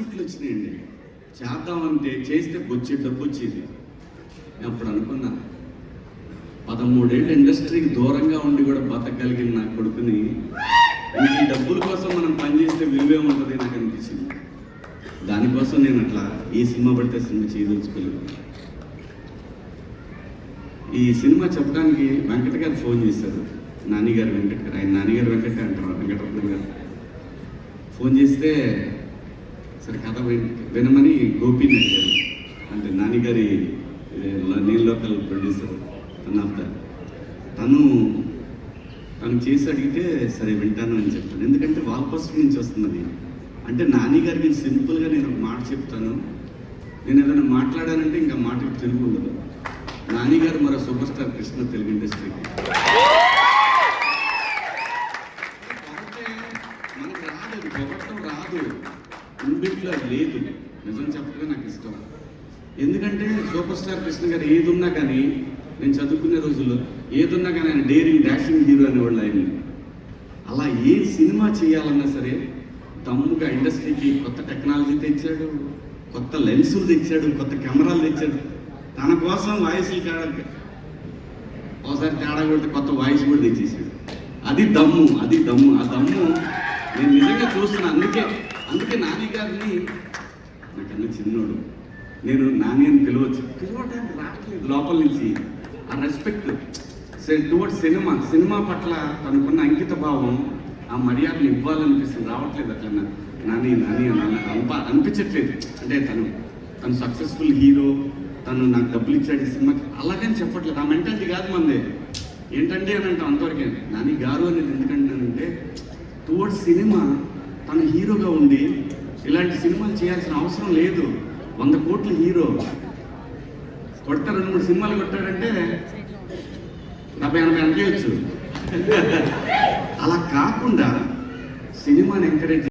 స్క్రిప్ట్లు వచ్చినాయండి. చేద్దామంటే చేస్తే వచ్చే డబ్బు వచ్చేది అప్పుడు అనుకున్నా పదమూడేళ్ళు ఇండస్ట్రీకి దూరంగా ఉండి కూడా బతకగలిగిన నా కొడుకుని ఈ డబ్బుల కోసం మనం పనిచేస్తే విలువే ఉంటుంది నాకు అనిపించింది. దానికోసం నేను అట్లా ఈ సినిమా పడితే సినిమా చేయదలుచుకోలేదు. ఈ సినిమా చెప్పడానికి వెంకట గారు ఫోన్ చేశారు. నానిగారు వెంకట గారు ఆయన నానిగారు వెంకట అంటారు వెంకటరత్న గారు. ఫోన్ చేస్తే సరే కథ విన్- వినమని గోపిని అడిగారు అంటే నాన్నగారి నీల్ లోకల్ ప్రొడ్యూసర్ తన ఆఫ్ తను తను చేసి అడిగితే సరే వింటాను అని చెప్పాను ఎందుకంటే వాల్ పోస్ట్ నుంచి వస్తున్నది. అంటే నాని గారికి సింపుల్గా నేను ఒక మాట చెప్తాను. నేను ఏదైనా మాట్లాడానంటే ఇంకా మాటకు తెలుగు ఉండదు. నాని గారు మరో సూపర్ స్టార్ కృష్ణ తెలుగు ఇండస్ట్రీకి. మనకు రాదు పొగట్టం రాదు. ఇన్బిట్లో అది లేదు. నిజం చెప్పగా నాకు ఇష్టం. ఎందుకంటే సూపర్ స్టార్ కృష్ణ గారు ఏది ఉన్నా కానీ నేను చదువుకునే రోజుల్లో ఏదున్నా కానీ ఆయన డేరింగ్ డాషింగ్ హీరో అనేవాళ్ళు ఆయన అలా ఏ సినిమా చేయాలన్నా సరే దమ్ముగా ఇండస్ట్రీకి కొత్త టెక్నాలజీ తెచ్చాడు కొత్త లెన్సులు తెచ్చాడు కొత్త కెమెరాలు తెచ్చాడు. తన కోసం వాయిస్లు తేడా ఒకసారి తేడా కొడితే కొత్త వాయిస్ కూడా తెచ్చేసాడు. అది దమ్ము అది దమ్ము. ఆ దమ్ము నేను నిజంగా చూస్తున్నాను అందుకే అందుకే నాని గారిని నాకన్నా చిన్నోడు. నేను నాని అని పిలవచ్చు. పిలవడానికి రావట్లేదు. లోపల నుంచి ఆ రెస్పెక్ట్ టువర్డ్ సినిమా. సినిమా పట్ల తనకున్న అంకిత భావం ఆ మర్యాదలు ఇవ్వాలనిపిస్తుంది. రావట్లేదు అట్లా నాని నాని అని అనిప- అనిపించట్లేదు. అంటే తను తను సక్సెస్ఫుల్ హీరో తను నాకు డబ్బులు ఇచ్చాడు ఈ సినిమాకి. అలాగని చెప్పట్లేదు. ఆ మెంటాలిటీ కాదు మందే. ఏంటంటే అని అంటాం అంతవరకే. నాని గారు అనేది ఎందుకంటే టువర్డ్స్ సినిమా తన హీరోగా ఉండి ఇలాంటి సినిమాలు చేయాల్సిన అవసరం లేదు. వంద కోట్ల హీరో. కొడతా రెండు మూడు సినిమాలు కొట్టాడంటే డెబ్బై ఎనభై అనుకోవచ్చు అలా కాకుండా సినిమాని ఎంకరేజ్